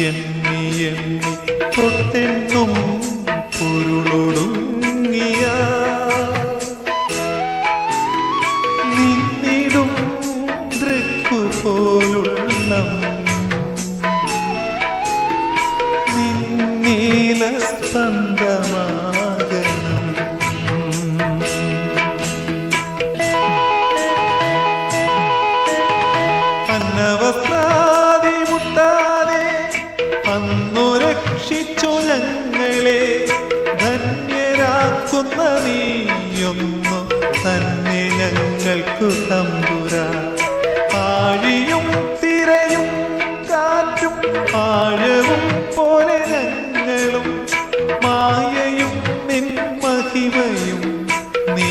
എണ്ണി എണ്ണി തൊട്ടെന്നും പൊരുളൊടുങ്ങിയ നിന്നിടും ദൃക്കു പോലുള്ള നിന്നീല സ്പന്ദമാകണം മുട്ടാതെ അന്നു രക്ഷിച്ചു ഞങ്ങളെ ധന്യരാക്കുന്ന നീയൊന്നു തന്നെ ഞങ്ങൾക്ക് തമ്പുര. ആഴിയും തിരയും കാറ്റും ആഴവും പോലെ ഞങ്ങളും മായയും നിൻ മഹിമയും നീ